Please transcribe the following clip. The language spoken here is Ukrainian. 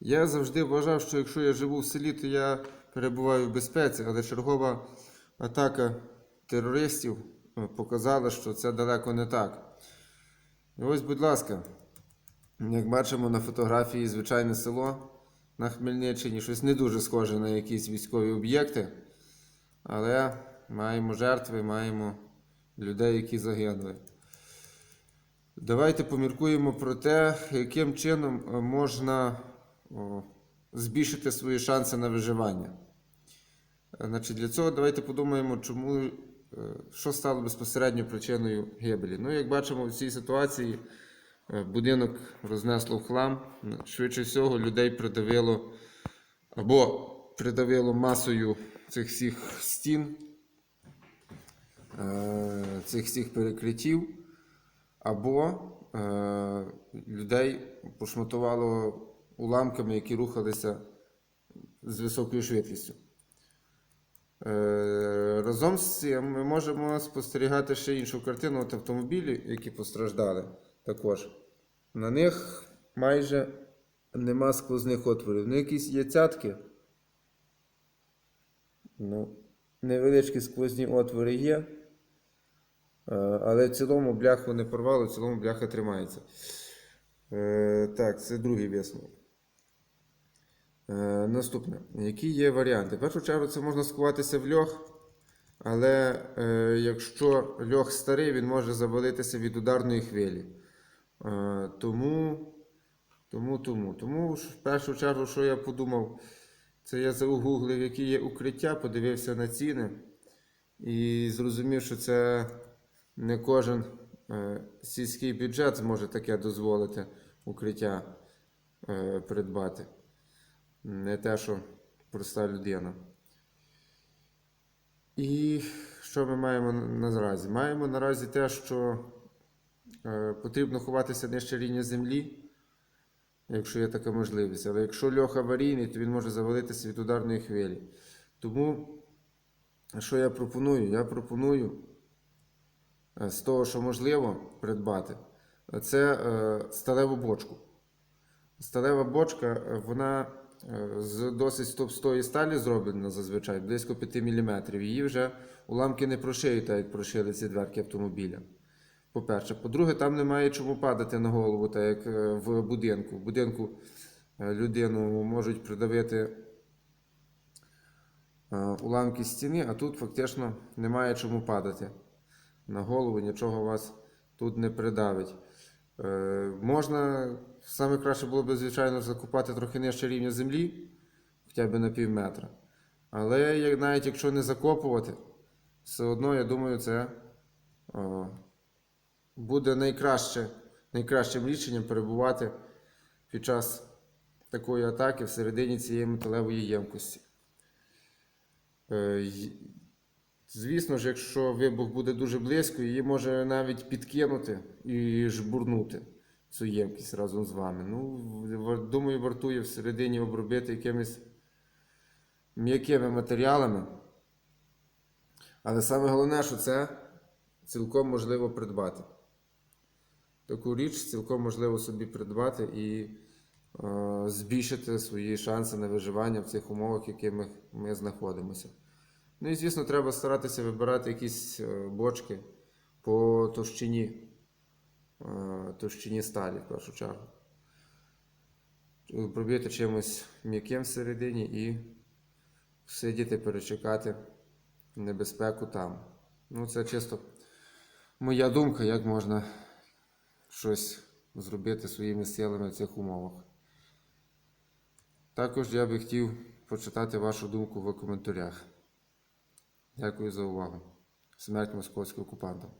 Я завжди вважав, що якщо я живу в селі, то я перебуваю в безпеці, але чергова атака терористів е, показала, що це далеко не так. І ось, будь ласка, як бачимо на фотографії звичайне село на Хмельниччині, щось не дуже схоже на якісь військові об'єкти, але маємо жертви, маємо людей, які загинули. Давайте поміркуємо про те, яким чином е, можна збільшити свої шанси на виживання. Е, Значить, для цього давайте подумаємо, чому, е, що стало безпосередньо причиною гибелі. Ну, як бачимо, в цій ситуації е, будинок рознесло в хлам. Швидше всього, людей придавило або придавило масою цих всіх стін, цих всіх перекриттів, або людей пошматувало уламками, які рухалися з високою швидкістю. Е, Разом з цим ми можемо спостерігати ще іншу картину. От автомобілі, які постраждали також. На них майже нема сквозних отворів. Ну, якісь є цятки. Ну, невеличкі сквозні отвори є. Е, Але в цілому бляху не порвало, в цілому бляха тримається. Е, Так, це другий висновок. Е, Наступне. Які є варіанти? В першу чергу це можна скуватися в льох, але е, якщо льох старий, він може завалитися від ударної хвилі. Е, тому, тому, тому, тому в першу чергу, що я подумав, це я загуглив, які є укриття, подивився на ціни і зрозумів, що це не кожен сільський бюджет зможе таке дозволити укриття придбати. Не те, що проста людина. І що ми маємо наразі? Маємо наразі те, що е, потрібно ховатися нижче рівня землі, якщо є така можливість. Але якщо льох аварійний, то він може завалитися від ударної хвилі. Тому, що я пропоную? Я пропоную е, з того, що можливо придбати, це е, сталеву бочку. Сталева бочка, вона з досить товстої сталі зроблена зазвичай, близько 5 мм. Її вже уламки не прошиють, так як прошили ці дверки автомобіля. По-перше. По-друге, там немає чому падати на голову, так як е, в будинку. В будинку е, людину можуть придавити е, уламки стіни, а тут фактично немає чому падати. На голову нічого вас тут не придавить. Е, можна, саме краще було б, звичайно, закопати трохи нижче рівня землі, хоча б на пів метра. Але навіть якщо не закопувати, все одно, я думаю, це о, буде найкраще, найкращим рішенням перебувати під час такої атаки всередині цієї металевої ємкості. Звісно ж, якщо вибух буде дуже близько, її може навіть підкинути і жбурнути цю ємкість разом з вами. Ну, думаю, вартує всередині обробити якимись м'якими матеріалами. Але саме головне, що це цілком можливо придбати. Таку річ цілком можливо собі придбати і е, збільшити свої шанси на виживання в цих умовах, в яких ми знаходимося. Ну і звісно, треба старатися вибирати якісь е, бочки по товщині, е, товщині сталі в першу чергу. Пробити чимось м'яким всередині і сидіти, перечекати небезпеку там. Ну, це чисто моя думка, як можна щось зробити своїми силами в цих умовах. Також я би хотів почитати вашу думку в коментарях. Дякую за увагу. Смерть московського окупантам.